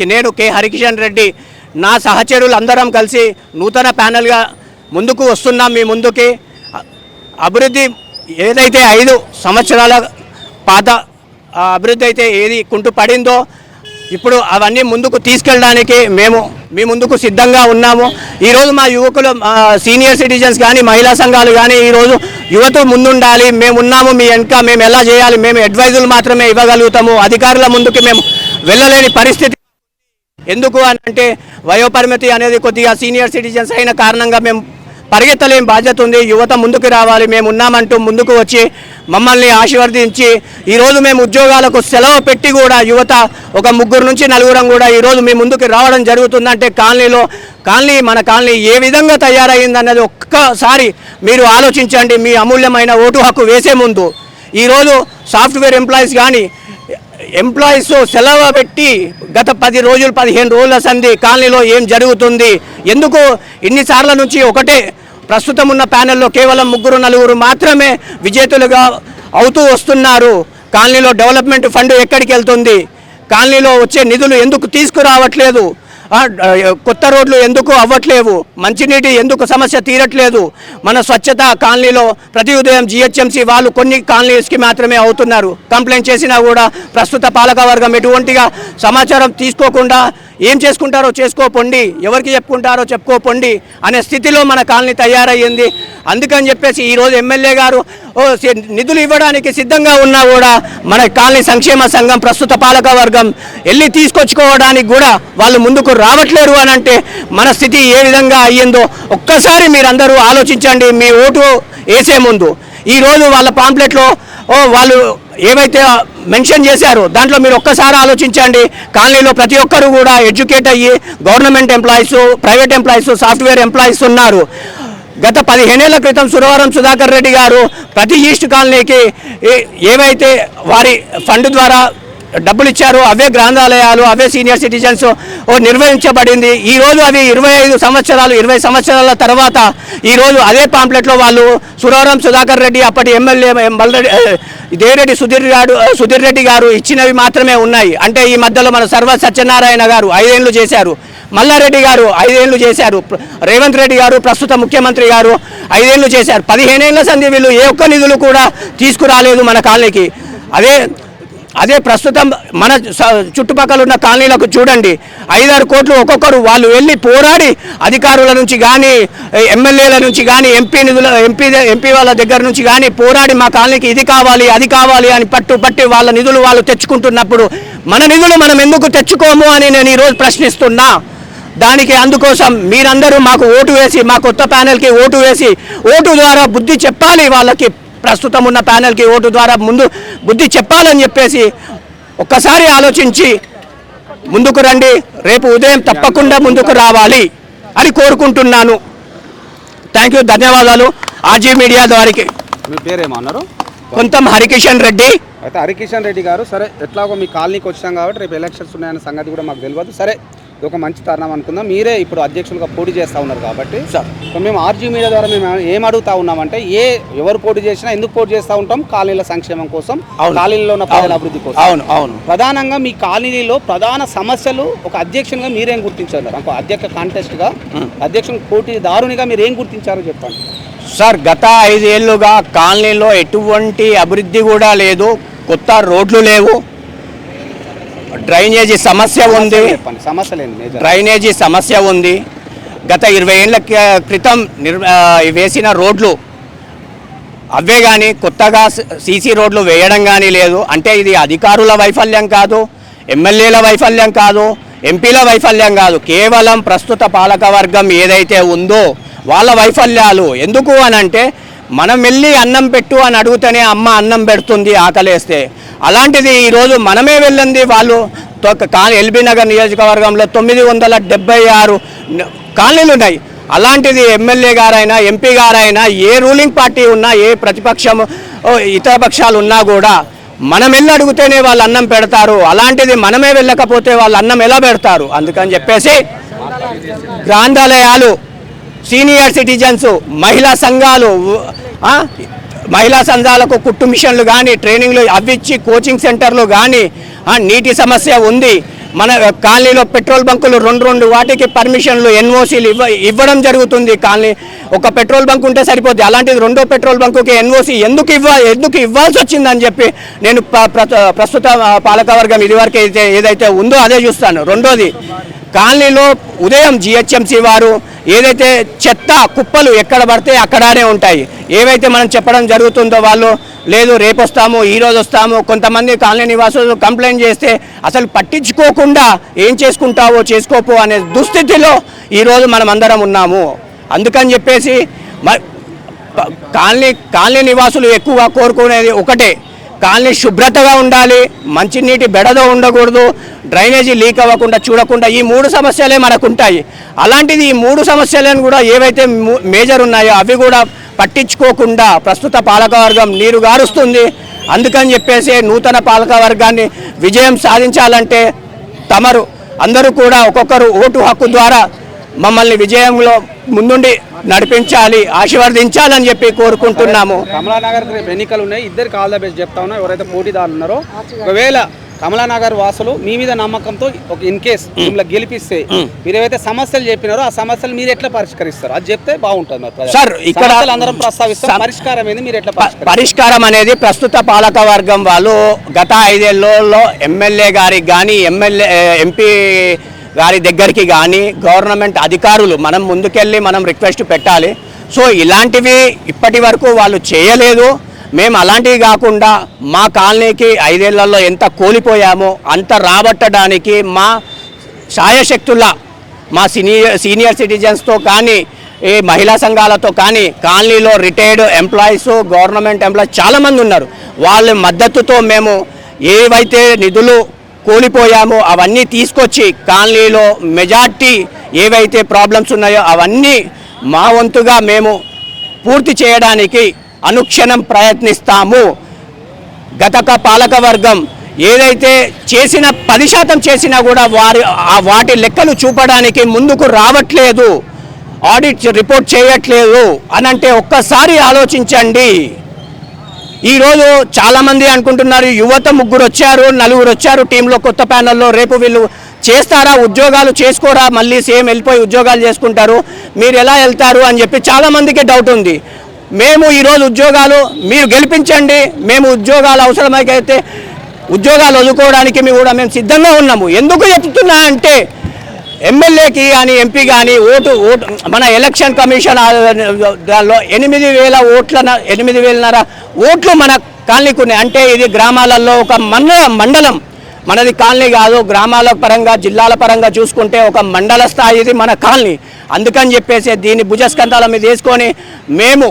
నేను కె. హరికిషన్ రెడ్డి నా సహచరులు అందరం కలిసి నూతన ప్యానెల్గా ముందుకు వస్తున్నాం మీ ముందుకి. అభివృద్ధి ఏదైతే ఐదు సంవత్సరాల పాత అభివృద్ధి అయితే ఏది కుంటు పడిందో ఇప్పుడు అవన్నీ ముందుకు తీసుకెళ్ళడానికి మేము మీ ముందుకు సిద్ధంగా ఉన్నాము. ఈరోజు మా యువకులు సీనియర్ సిటిజన్స్ కానీ మహిళా సంఘాలు కానీ ఈరోజు యువత ముందుండాలి. మేము ఉన్నాము మీ వెనక మేము ఎలా చేయాలి మేము అడ్వైజులు మాత్రమే ఇవ్వగలుగుతాము. అధికారుల ముందుకు మేము వెళ్ళలేని పరిస్థితి ఎందుకు అని అంటే వయోపరిమితి అనేది కొద్దిగా సీనియర్ సిటిజన్స్ అయిన కారణంగా మేము పరిగెత్తలేం బాధ్యత ఉంది. యువత ముందుకు రావాలి. మేము ఉన్నామంటూ ముందుకు వచ్చి మమ్మల్ని ఆశీర్వదించి ఈరోజు మేము ఉద్యోగాలకు సెలవు పెట్టి కూడా యువత ఒక ముగ్గురు నుంచి నలుగురం కూడా ఈరోజు మీ ముందుకు రావడం జరుగుతుందంటే కాలనీలో కాలనీ మన కాలనీ ఏ విధంగా తయారైందన్నది ఒక్కసారి మీరు ఆలోచించండి. మీ అమూల్యమైన ఓటు హక్కు వేసే ముందు ఈరోజు సాఫ్ట్వేర్ ఎంప్లాయీస్ కానీ ఎంప్లాయీస్ సెలవు పెట్టి గత పది రోజులు పదిహేను రోజుల సంధి కాలనీలో ఏం జరుగుతుంది? ఎందుకు ఇన్నిసార్ల నుంచి ఒకటే ప్రస్తుతం ఉన్న ప్యానెల్లో కేవలం ముగ్గురు నలుగురు మాత్రమే విజేతలుగా అవుతూ వస్తున్నారు. కాలనీలో డెవలప్మెంట్ ఫండ్ ఎక్కడికి వెళ్తుంది? కాలనీలో వచ్చే నిధులు ఎందుకు తీసుకురావట్లేదు? కొత్త రోడ్లు ఎందుకు అవ్వట్లేవు? మంచినీటి ఎందుకు సమస్య తీరట్లేదు? మన స్వచ్ఛత కాలనీలో ప్రతి ఉదయం జిహెచ్ఎంసీ వాళ్ళు కొన్ని కాలనీస్కి మాత్రమే అవుతున్నారు. కంప్లైంట్ చేసినా కూడా ప్రస్తుత పాలకవర్గం ఎటువంటిగా సమాచారం తీసుకోకుండా ఏం చేసుకుంటారో చేసుకోపోండి ఎవరికి చెప్పుకుంటారో చెప్పుకోపోండి అనే స్థితిలో మన కాలనీ తయారయ్యింది. అందుకని చెప్పేసి ఈరోజు ఎమ్మెల్యే గారు ఓ సి- నిధులు ఇవ్వడానికి సిద్ధంగా ఉన్నా కూడా మన కాలనీ సంక్షేమ సంఘం ప్రస్తుత పాలక వర్గం వెళ్ళి తీసుకొచ్చుకోవడానికి కూడా వాళ్ళు ముందుకు రావట్లేరు అని అంటే మన స్థితి ఏ విధంగా అయ్యిందో ఒక్కసారి మీరందరూ ఆలోచించండి. మీ ఓటు వేసే ముందు ఈరోజు వాళ్ళ పాంప్లెట్లో ఓ వాళ్ళు ఏవైతే మెన్షన్ చేశారో దాంట్లో మీరు ఒక్కసారి ఆలోచించండి. కాలనీలో ప్రతి ఒక్కరు కూడా ఎడ్యుకేట్ అయ్యి government employees private employees software employees ఉన్నారు. గత పదిహేనేళ్ళ క్రితం సురవరం సుధాకర్ రెడ్డి గారు ప్రతి ఈస్ట్ కాలనీకి ఏ- ఏవైతే వారి ఫండ్ ద్వారా డబ్బులు ఇచ్చారు అవే గ్రంథాలయాలు అవే సీనియర్ సిటిజన్స్ ఓ నిర్వహించబడింది. ఈ రోజు అవి ఇరవై ఐదు సంవత్సరాలు ఇరవై సంవత్సరాల తర్వాత ఈ రోజు అదే పాంప్లెట్లో వాళ్ళు సురవరం సుధాకర్ రెడ్డి అప్పటి ఎమ్మెల్యే మల్రెడ్డి దేవిరెడ్డి సుధీర్ గారు సుధీర్ రెడ్డి గారు ఇచ్చినవి మాత్రమే ఉన్నాయి. అంటే ఈ మధ్యలో మన సర్వ సత్యనారాయణ గారు ఐదేళ్ళు చేశారు. మల్లారెడ్డి గారు ఐదేళ్ళు చేశారు. రేవంత్ రెడ్డి గారు ప్రస్తుత ముఖ్యమంత్రి గారు ఐదేళ్ళు చేశారు. పదిహేనేళ్ళ సంధి వీళ్ళు ఏ ఒక్క నిధులు కూడా తీసుకురాలేదు మన కాలనీకి. అదే అదే ప్రస్తుతం మన స- చుట్టుపక్కల ఉన్న కాలనీలకు చూడండి ఐదారు కోట్లు ఒక్కొక్కరు వాళ్ళు వెళ్ళి పోరాడి అధికారుల నుంచి కానీ ఎమ్మెల్యేల నుంచి కానీ ఎంపీ నిధుల ఎంపీ ఎంపీ వాళ్ళ దగ్గర నుంచి కానీ పోరాడి మా కాలనీకి ఇది కావాలి అది కావాలి అని పట్టు పట్టి వాళ్ళ నిధులు వాళ్ళు తెచ్చుకుంటున్నప్పుడు మన నిధులు మనం ఎందుకు తెచ్చుకోము అని నేను ఈరోజు ప్రశ్నిస్తున్నా. దానికి అందుకోసం మీరందరూ మాకు ఓటు వేసి మా కొత్త ప్యానెల్కి ఓటు వేసి ఓటు ద్వారా బుద్ధి చెప్పాలి వాళ్ళకి. ప్రస్తుతం ఉన్న ప్యానెల్కి ఓటు ద్వారా ముందు బుద్ధి చెప్పాలని చెప్పేసి ఒక్కసారి ఆలోచించి ముందుకు రండి. రేపు ఉదయం తప్పకుండా ముందుకు రావాలి అని కోరుకుంటున్నాను. థ్యాంక్ యూ ధన్యవాదాలు. ఆర్జీ మీడియా ద్వారికి. మీ పేరేమో అన్నారు? కొంతం హరికిషన్ రెడ్డి. అయితే హరికిషన్ రెడ్డి గారు సరే ఎట్లాగో మీ కాలనీకి వచ్చాం కాబట్టి రేపు ఎలక్షన్స్ ఉన్నాయన్న సంగతి కూడా మాకు తెలియదు. సరే ఒక మంచి తరుణం అనుకుందాం. మీరే ఇప్పుడు అధ్యక్షులుగా పోటీ చేస్తూ ఉన్నారు కాబట్టి. మేము ఆర్జీ మీడియా ద్వారా మేము ఏం అడుగుతా ఉన్నామంటే ఏ ఎవరు పోటీ చేసినా ఎందుకు పోటీ చేస్తూ ఉంటాం? కాలనీల సంక్షేమం కోసం. కాలనీలో ఉన్న ప్రజల. అభివృద్ధి కోసం. అవును అవును. ప్రధానంగా మీ కాలనీలో ప్రధాన సమస్యలు ఒక అధ్యక్షునిగా మీరేం గుర్తించారు? ఒక అధ్యక్ష కాంటెస్ట్గా అధ్యక్షుని పోటీదారునిగా మీరు ఏం గుర్తించారో చెప్పండి. సార్ గత ఐదేళ్ళుగా కాలనీలో ఎటువంటి అభివృద్ధి కూడా లేదు. కొత్త రోడ్లు లేవు. డ్రైనేజీ సమస్య ఉంది. డ్రైనేజీ సమస్య ఉంది. గత ఇరవై ఏళ్ళ క్రితం నిర్ వేసిన రోడ్లు అవే కానీ కొత్తగా సీసీ రోడ్లు వేయడం కానీ లేదు. అంటే ఇది అధికారుల వైఫల్యం కాదు ఎమ్మెల్యేల వైఫల్యం కాదు ఎంపీల వైఫల్యం కాదు. కేవలం ప్రస్తుత పాలకవర్గం ఏదైతే ఉందో వాళ్ళ వైఫల్యాలు. ఎందుకు అని అంటే మనం వెళ్ళి అన్నం పెట్టు అని అడిగితేనే అమ్మ అన్నం పెడుతుంది ఆకలేస్తే. అలాంటిది ఈరోజు మనమే వెళ్ళింది వాళ్ళు. తొక్క- కా- ఎల్బీ నగర్ నియోజకవర్గంలో తొమ్మిది వందల డెబ్బై ఆరు కాలనీలు ఉన్నాయి. అలాంటిది ఎమ్మెల్యే గారైనా ఎంపీ గారైనా ఏ రూలింగ్ పార్టీ ఉన్నా ఏ ప్రతిపక్షం ఇతర పక్షాలు ఉన్నా కూడా మనం వెళ్ళి అడిగితేనే వాళ్ళు అన్నం పెడతారు. అలాంటిది మనమే వెళ్ళకపోతే వాళ్ళు అన్నం ఎలా పెడతారు? అందుకని చెప్పేసి గ్రంథాలయాలు సీనియర్ సిటిజన్స్ మహిళా సంఘాలు మహిళా సంఘాలకు కుట్టు మిషన్లు కానీ ట్రైనింగ్లు అవ్విచ్చి కోచింగ్ సెంటర్లు కానీ నీటి సమస్య ఉంది. మన కాలనీలో పెట్రోల్ బంకులు రెండు రెండు వాటికి పర్మిషన్లు ఎన్ఓసీలు ఇవ్వ ఇవ్వడం జరుగుతుంది. కాలనీ ఒక పెట్రోల్ బంక్ ఉంటే సరిపోద్ది. అలాంటిది రెండో పెట్రోల్ బంకుకి ఎన్ఓసి ఎందుకు ఇవ్వ ఎందుకు ఇవ్వాల్సి వచ్చిందని చెప్పి నేను ప్రస్తుత పాలకవర్గం ఇదివరకు అయితే ఏదైతే ఉందో అదే చూస్తాను. రెండోది కాలనీలో ఉదయం జిహెచ్ఎంసీ వారు ఏదైతే చెత్త కుప్పలు ఎక్కడ పడితే అక్కడనే ఉంటాయి. ఏవైతే మనం చెప్పడం జరుగుతుందో వాళ్ళు లేదు రేపు వస్తాము ఈ రోజు వస్తాము కొంతమంది కాలనీ నివాసులు కంప్లైంట్ చేస్తే అసలు పట్టించుకోకుండా ఏం చేసుకుంటావో చేసుకోపో అనే దుస్థితిలో ఈరోజు మనం అందరం ఉన్నాము. అందుకని చెప్పేసి మ- కాలనీ కాలనీ నివాసులు ఎక్కువ కోరుకునేది ఒకటే. కాలనీ శుభ్రతగా ఉండాలి మంచినీటి బెడదో ఉండకూడదు డ్రైనేజీ లీక్ అవ్వకుండా చూడకుండా ఈ మూడు సమస్యలే మనకు ఉంటాయి అలాంటిది ఈ మూడు సమస్యలను కూడా ఏవైతే మేజర్ ఉన్నాయో అవి కూడా పట్టించుకోకుండా ప్రస్తుత పాలకవర్గం నీరు గారుస్తుంది. అందుకని చెప్పేసి నూతన పాలకవర్గాన్ని విజయం సాధించాలంటే తమరు అందరూ కూడా ఒక్కొక్కరు ఓటు హక్కు ద్వారా మమ్మల్ని విజయంలో ముందుండి నడిపించాలి ఆశీర్వదించాలని చెప్పి కోరుకుంటున్నాము. కమలానగర్ ఎన్నికలు ఉన్నాయి. ఇద్దరికి ఆల్ ద బెస్ట్ చెప్తా ఉన్నా. ఎవరైతే పోటీదారులు ఉన్నారో ఒకవేళ కమలానగర్ వాసులు మీ మీద నమ్మకంతో ఒక ఇన్ కేస్ మిమ్మల్ని గెలిపిస్తే మీరు ఏవైతే సమస్యలు చెప్పినారో ఆ సమస్యలు మీరు ఎట్లా పరిష్కరిస్తారు? అది చెప్తే బాగుంటుంది. సార్, ఇక్కడ- అందరం ప్రస్తావిస్తాం సమ్- పరిష్కారం ఏంది మీరు ఎట్లా పరిష్కారం అనేది ప్రస్తుత పాలక వర్గం వాళ్ళు గత ఐదేళ్ళలో ఎమ్మెల్యే గారికి కానీ ఎమ్మెల్యే ఎంపీ గారి దగ్గరికి కానీ గవర్నమెంట్ అధికారులు మనం ముందుకెళ్ళి మనం రిక్వెస్ట్ పెట్టాలి. సో ఇలాంటివి ఇప్పటి వరకు వాళ్ళు చేయలేదు. మేము అలాంటివి కాకుండా మా కాలనీకి ఐదేళ్ళలో ఎంత కోల్పోయామో అంత రాబట్టడానికి మా సాయశక్తుల మా సీనియర్ సీనియర్ సిటిజన్స్తో కానీ ఈ మహిళా సంఘాలతో కానీ కాలనీలో రిటైర్డ్ ఎంప్లాయీస్ గవర్నమెంట్ ఎంప్లాయీస్ చాలామంది ఉన్నారు. వాళ్ళ మద్దతుతో మేము ఏవైతే నిధులు కోల్పోయామో అవన్నీ తీసుకొచ్చి కాలనీలో మెజార్టీ ఏవైతే ప్రాబ్లమ్స్ ఉన్నాయో అవన్నీ మా వంతుగా మేము పూర్తి చేయడానికి అనుక్షణం ప్రయత్నిస్తాము. గతక పాలక వర్గం ఏదైతే చేసిన పది శాతం చేసినా కూడా వారి వాటి లెక్కలు చూపడానికి ముందుకు రావట్లేదు. ఆడిట్ రిపోర్ట్ చేయట్లేదు అని అంటే ఒక్కసారి ఆలోచించండి. ఈరోజు చాలామంది అనుకుంటున్నారు యువత ముగ్గురు వచ్చారు నలుగురు వచ్చారు టీంలో కొత్త ప్యానల్లో రేపు వీళ్ళు చేస్తారా ఉద్యోగాలు చేసుకోరా మళ్ళీ సేమ్ వెళ్ళిపోయి ఉద్యోగాలు చేసుకుంటారు మీరు ఎలా వెళ్తారు అని చెప్పి చాలామందికి డౌట్ ఉంది. మేము ఈరోజు ఉద్యోగాలు మీరు గెలిపించండి మేము ఉద్యోగాలు అవసరమైతే ఉద్యోగాలు వదులుకోవడానికి మేము కూడా మేము సిద్ధంగా ఉన్నాము. ఎందుకు చెప్తున్నా అంటే ఎమ్మెల్యేకి కానీ ఎంపీ కానీ ఓటు ఓటు మన ఎలక్షన్ కమిషన్ దానిలో ఎనిమిది వేల ఓట్ల ఎనిమిది వేలన్నర ఓట్లు మన కాలనీకి ఉన్నాయి. అంటే ఇది గ్రామాలలో ఒక మండల మండలం. మనది కాలనీ కాదు గ్రామాల పరంగా జిల్లాల పరంగా చూసుకుంటే ఒక మండల స్థాయిది మన కాలనీ. అందుకని చెప్పేసి దీన్ని భుజస్కంధాల మీద వేసుకొని మేము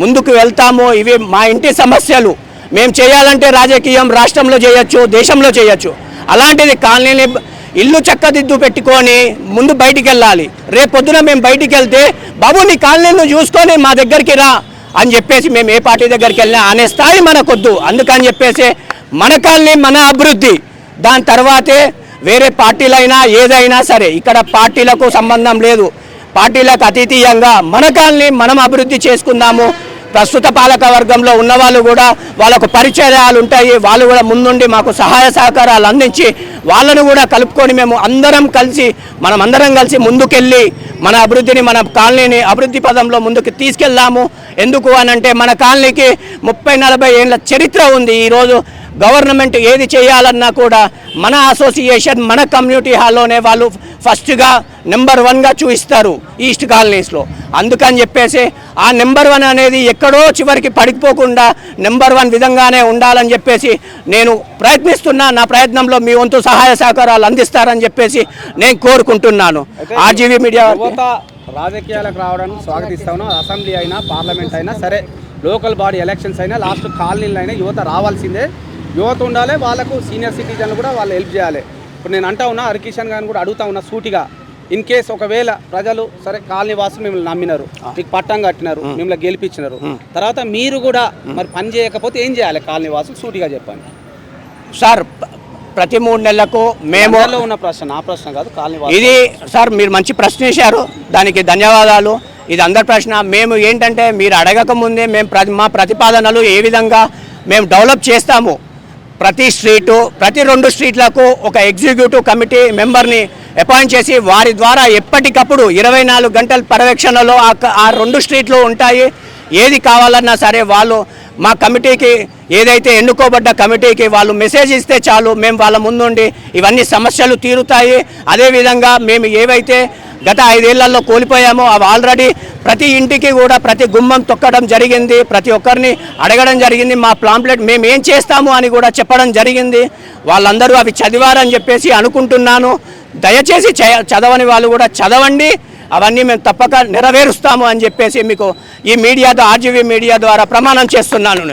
ముందుకు వెళ్తాము. ఇవి మా ఇంటి సమస్యలు. మేము చేయాలంటే రాజకీయం రాష్ట్రంలో చేయొచ్చు దేశంలో చేయొచ్చు. అలాంటిది కాలనీని ఇల్లు చక్కదిద్దు పెట్టుకొని ముందు బయటికి వెళ్ళాలి రేపు పొద్దున మేము బయటికి వెళ్తే బాబు నీ కాలనీను చూసుకొని మా దగ్గరికి రా అని చెప్పేసి మేము ఏ పార్టీ దగ్గరికి వెళ్ళినా అనే స్థాయి మనకొద్దు. అందుకని చెప్పేసి మన కాలనీ మన అభివృద్ధి. దాని తర్వాతే వేరే పార్టీలైనా ఏదైనా సరే ఇక్కడ పార్టీలకు సంబంధం లేదు. పార్టీలకు అతీతీయంగా మన కాలనీ మనం అభివృద్ధి చేసుకుందాము. ప్రస్తుత పాలక వర్గంలో ఉన్న వాళ్ళు కూడా వాళ్ళకు పరిచయాలు ఉంటాయి. వాళ్ళు కూడా ముందుండి మాకు సహాయ సహకారాలు అందించి వాళ్ళను కూడా కలుపుకొని మేము అందరం కలిసి మనం అందరం కలిసి ముందుకెళ్ళి మన అభివృద్ధిని మన కాలనీని అభివృద్ధి పదంలో ముందుకు తీసుకెళ్దాము. ఎందుకు అని అంటే మన కాలనీకి ముప్పై నలభై ఏళ్ళ చరిత్ర ఉంది. ఈరోజు గవర్నమెంట్ ఏది చేయాలన్నా కూడా మన అసోసియేషన్ మన కమ్యూనిటీ హాల్లోనే వాళ్ళు ఫస్ట్గా నెంబర్ వన్గా చూపిస్తారు ఈస్ట్ కాలనీస్లో. అందుకని చెప్పేసి ఆ నెంబర్ వన్ అనేది ఎక్కడో చివరికి పడిపోకుండా నెంబర్ వన్ విధంగానే ఉండాలని చెప్పేసి నేను ప్రయత్నిస్తున్నా. నా ప్రయత్నంలో మీ వంతు సహాయ సహకారాలు అందిస్తారని చెప్పేసి నేను కోరుకుంటున్నాను. ఆర్జీవీ మీడియా రాజకీయాలకు రావడానికి స్వాగతిస్తా ఉన్నాం. అసెంబ్లీ అయినా పార్లమెంట్ అయినా సరే లోకల్ బాడీ ఎలక్షన్స్ అయినా లాస్ట్ కాలనీలు అయినా యువత రావాల్సిందే. యువత ఉండాలి వాళ్ళకు సీనియర్ సిటిజన్లు కూడా వాళ్ళు హెల్ప్ చేయాలి. ఇప్పుడు నేను అంటా ఉన్నా హరికిషన్ గారిని కూడా అడుగుతా ఉన్నా సూటిగా ఇన్ కేస్ ఒకవేళ ప్రజలు సరే కాలనీ వాసులు మిమ్మల్ని నమ్మినారు మీకు పట్టం కట్టినారు మిమ్మల్ని గెలిపించినారు తర్వాత మీరు కూడా మరి పని చేయకపోతే ఏం చేయాలి? కాలనీ వాసులు సూటిగా చెప్పండి. సార్ ప్రతి మూడు నెలలకు మేము ఉన్న ప్రశ్న నా ప్రశ్న కాదు కాలనీ ఇది సార్ మీరు మంచి ప్రశ్న వేశారు దానికి ధన్యవాదాలు. ఇది అందరి ప్రశ్న. మేము ఏంటంటే మీరు అడగక ముందే మేము మా ప్రతిపాదనలు ఏ విధంగా మేము డెవలప్ చేస్తాము? ప్రతి స్ట్రీటు ప్రతి రెండు స్ట్రీట్లకు ఒక ఎగ్జిక్యూటివ్ కమిటీ మెంబర్ని అపాయింట్ చేసి వారి ద్వారా ఎప్పటికప్పుడు ఇరవై నాలుగు గంటల పర్యవేక్షణలో ఆ ఆ రెండు స్ట్రీట్లు ఉంటాయి. ఏది కావాలన్నా సరే వాళ్ళు మా కమిటీకి ఏదైతే ఎన్నుకోబడ్డ కమిటీకి వాళ్ళు మెసేజ్ ఇస్తే చాలు మేము వాళ్ళ ముందుండి ఇవన్నీ సమస్యలు తీరుతాయి. అదేవిధంగా మేము ఏవైతే గత ఐదేళ్ళలో కోల్పోయామో అవి ఆల్రెడీ ప్రతి ఇంటికి కూడా ప్రతి గుమ్మం తొక్కడం జరిగింది. ప్రతి ఒక్కరిని అడగడం జరిగింది. మా ప్లాంప్లెట్ మేము ఏం చేస్తాము అని కూడా చెప్పడం జరిగింది. వాళ్ళందరూ అవి చదివారని చెప్పేసి అనుకుంటున్నాను. దయచేసి చ- చదవని వాళ్ళు కూడా చదవండి. అవన్నీ మేము తప్పక నెరవేరుస్తాము అని చెప్పేసి మీకు ఈ మీడియా ఆర్జీవీ మీడియా ద్వారా ప్రమాణం చేస్తున్నాను.